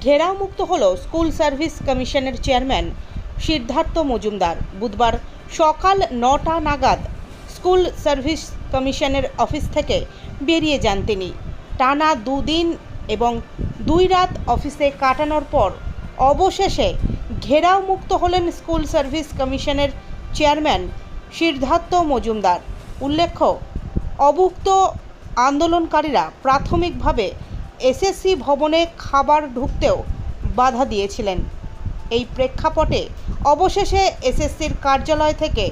ঘেরাওমুক্ত হল school service কমিশনের chairman Siddhartha Majumdar. বুধবার সকাল নটা নাগাদ স্কুল সার্ভিস কমিশনের অফিস থেকে বেরিয়ে যান তিনি। টানা দুদিন এবং দুই রাত অফিসে কাটানোর পর অবশেষে ঘেরাও মুক্ত হলেন স্কুল সার্ভিস কমিশনের চেয়ারম্যান সিদ্ধার্থ মজুমদার। উল্লেখ্য, অভুক্ত আন্দোলনকারীরা প্রাথমিকভাবে এসএসসি ভবনে খাবার ঢুকতেও বাধা দিয়েছিলেন। এই প্রেক্ষাপটে অবশেষে এসএসসির কার্যালয় থেকে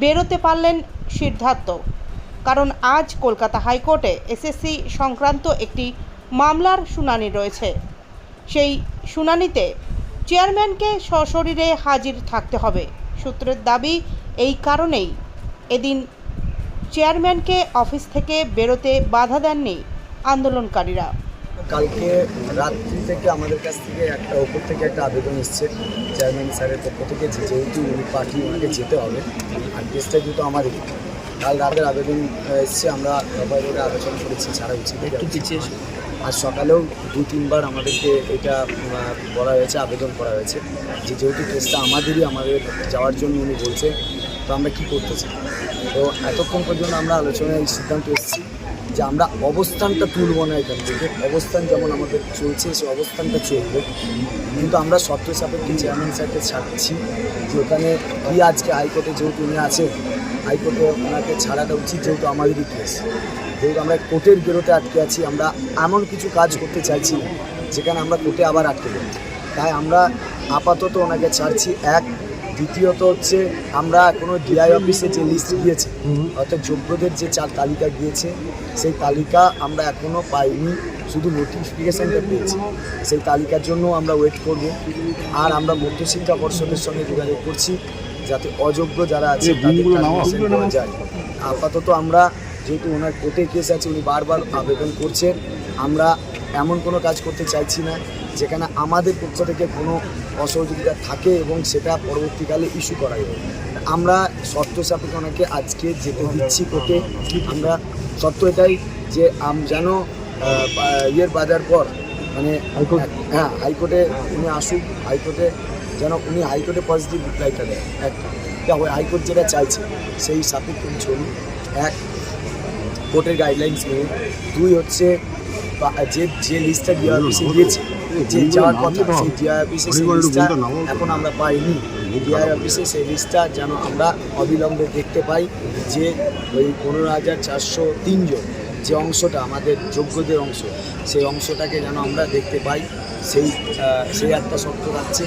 বেরোতে পারলেন সিদ্ধার্থ। কারণ আজ কলকাতা হাইকোর্টে এসএসসি সংক্রান্ত একটি মামলার শুনানি রয়েছে। সেই শুনানিতে চেয়ারম্যানকে সশরীরে হাজির থাকতে হবে। সূত্রের দাবি, এই কারণেই এদিন চেয়ারম্যানকে অফিস থেকে বেরোতে বাধা দেননি আন্দোলনকারীরা। কালকে রাত্রি থেকে আমাদের কাছ থেকে একটা ওপর থেকে একটা আবেদন এসছে চেয়ারম্যান স্যারের পক্ষ থেকে যে যেহেতু উনি পার্টি ওনাকে যেতে হবে। আর কেসটা যেহেতু আমাদের কাল রাতের আবেদন এসছে আমরা সবাই আলোচনা করেছি ছাড়া উচিত একটু পিছিয়ে আজ সকালেও দু তিনবার আমাদেরকে এটা বলা হয়েছে আবেদন করা হয়েছে। যে যেহেতু কেসটা আমাদেরই আমাদের যাওয়ার জন্য উনি বলছে তো আমরা কী করতে চাই? তো এতক্ষণ পর্যন্ত আমরা আলোচনায় সিদ্ধান্ত এসেছি। যে আমরা অবস্থানটা তুলব না এখান থেকে। অবস্থান যেমন আমাদের চলছে, সেই অবস্থানটা চলবে। কিন্তু আমরা শর্ত সাপেক্ষে চেয়ারম্যান স্যারকে ছাড়ছি যে ওখানে কি আজকে হাইকোর্টে যেহেতু উনি আছে হাইকোর্টে ওনাকে ছাড়াটা উচিত যেহেতু আমাদেরই কেস যেহেতু আমরা কোর্টের বেরোতে আটকে আছি, আমরা এমন কিছু কাজ করতে চাইছি যেখানে আমরা কোর্টে আবার আটকে যাই তাই আমরা আপাতত ওনাকে ছাড়ছি এক দ্বিতীয়ত হচ্ছে আমরা এখনও ডিআই অফিসে যে লিস্ট গিয়েছে অর্থাৎ যোগ্যদের যে চার তালিকা গিয়েছে সেই তালিকা আমরা এখনও পাইনি শুধু নোটিফিকেশানটা পেয়েছি। সেই তালিকার জন্য আমরা ওয়েট করব। আর আমরা মধ্যশিক্ষা পর্ষদের সঙ্গে যোগাযোগ করছি যাতে অযোগ্য যারা আছে তাদের যায়। আপাতত আমরা যেহেতু ওনার কোর্টে কেস আছে উনি বারবার আবেদন করছেন। আমরা এমন কোনো কাজ করতে চাইছি না যেখানে আমাদের পক্ষ থেকে কোনো অসহযোগিতা থাকে এবং সেটা পরবর্তীকালে ইস্যু করা হবে আমরা শর্ত সাপেক্ষে ওনাকে আজকে যেতে দিচ্ছি কোর্টে। আমরা শর্ত এটাই যে আম- যেন ইয়ের বাজার পর মানে হাইকোর্ট। হ্যাঁ হাইকোর্টে উনি আসুক হাইকোর্টে যেন উনি হাইকোর্টে পজিটিভ রিপ্লাইটা দেয়। একটা হাইকোর্ট যেটা চাইছে সেই সাপেক্ষে চলুন এক কোর্টের গাইডলাইন্স মেনে দুই হচ্ছে যে যে লিস্টটা ডিআরপিসি অফিসে গিয়েছে যে যাওয়ার কথা সেই ডিআরপিসি অফিসে সেই লিস্টটা এখন আমরা পাইনি। ডিআরপিসি অফিসে সেই লিস্টটা যেন আমরা অবিলম্বে দেখতে পাই যে ওই পনেরো হাজার চারশো তিনজন যে অংশটা আমাদের যোগ্যদের অংশ সেই অংশটাকে যেন আমরা দেখতে পাই। সেই সেই একটা শর্ত পাচ্ছে।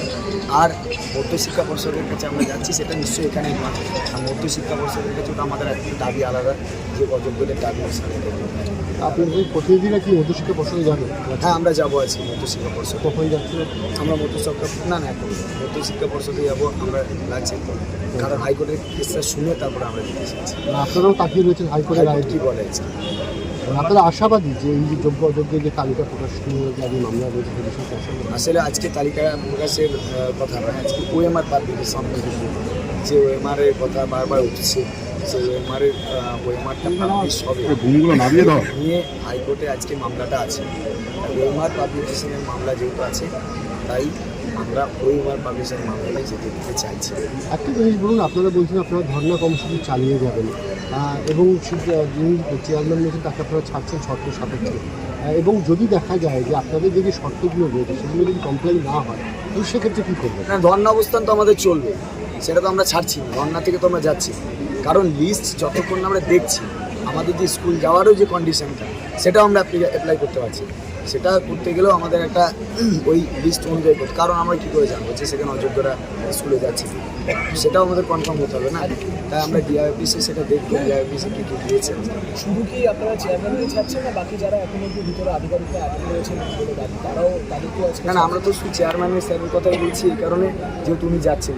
আর মধ্যশিক্ষা পর্ষদের কাছে আমরা যাচ্ছি, সেটা নিশ্চয়ই এখানেই নয় আর মধ্যশিক্ষা পর্ষদের কাছে তো আমাদের একটা দাবি আলাদা, যে অযোগ্যদের দাবি সামনে আপনার এই প্রতিনিধিরা কি মধ্যশিক্ষা পর্ষদে যাবে হ্যাঁ আমরা যাব আছি মধ্যশিক্ষা পর্ষদ। কখন যাচ্ছিল আমরা মধ্যশিক্ষা না না এখন মধ্যশিক্ষা পর্ষদে যাব আমরা লাগছে কারণ হাইকোর্টের কেসটা শুনে তারপরে আমরা আপনারাও তাকিয়ে রয়েছেন হাইকোর্টের রায়। কী বলে আপনারা আশাবাদী যে এই যে যোগ্য অযোগ্যের যে তালিকা প্রকাশ যে আগে মামলা রয়েছে আসলে আজকে তালিকা প্রকাশের কথা নয় আজকে ওএমআর পাবলিকের সামনে যে ওএমআর এর কথা বারবার উঠছে সেই ওএমআর এর ওএমআরটা পাবলিশ হবে। নিয়ে হাইকোর্টে আজকে মামলাটা আছে। ওএমআর পাবলিকেশনের মামলা যেহেতু আছে তাই আমরা ওএমআর পাবলিশের মামলায় যেতে দিতে চাইছি। একটা জিনিস বলুন আপনারা বলছেন আপনারা ধর্ণা কর্মসূচি চালিয়ে যাবেন এবং যিনি চেয়ারম্যান রয়েছেন তাকে আপনারা ছাড়ছেন শর্ত সাপেক্ষে। এবং যদি দেখা যায় যে আপনাদের যে যে শর্তগুলো রয়েছে সেগুলো যদি কমপ্লেন না হয় তো সেক্ষেত্রে কী করবেন? না ধর্ণা অবস্থান তো আমাদের চলবে। সেটা তো আমরা ছাড়ছি না থেকে তো আমরা যাচ্ছি। কারণ লিস্ট যতক্ষণ না আমরা দেখছি আমাদের যে স্কুল যাওয়ারও যে কন্ডিশনটা সেটাও আমরা অ্যাপ্লাই করতে পারছি সেটা করতে গেলেও আমাদের একটা ওই লিস্ট অনুযায়ী করতে কারণ আমরা কী করে জানব যে সেখানে অযোগ্যরা স্কুলে যাচ্ছে সেটাও আমাদের কনফার্ম হতে হবে না। তাই আমরা ডিআই অফিসে সেটা দেখব ডিআই অফিসে কী কী দিয়েছে। শুধু কি আপনারা চেয়ারম্যানকে ছাড়ছেন না বাকি যারা এখন অব্দি ভিতরে আধিকারিকরা আটকে রয়েছেন তারাও তাদেরকেও না আমরা তো শুধু চেয়ারম্যানের স্যারের কথাই বলছি এই কারণে যেহেতু উনি যাচ্ছেন।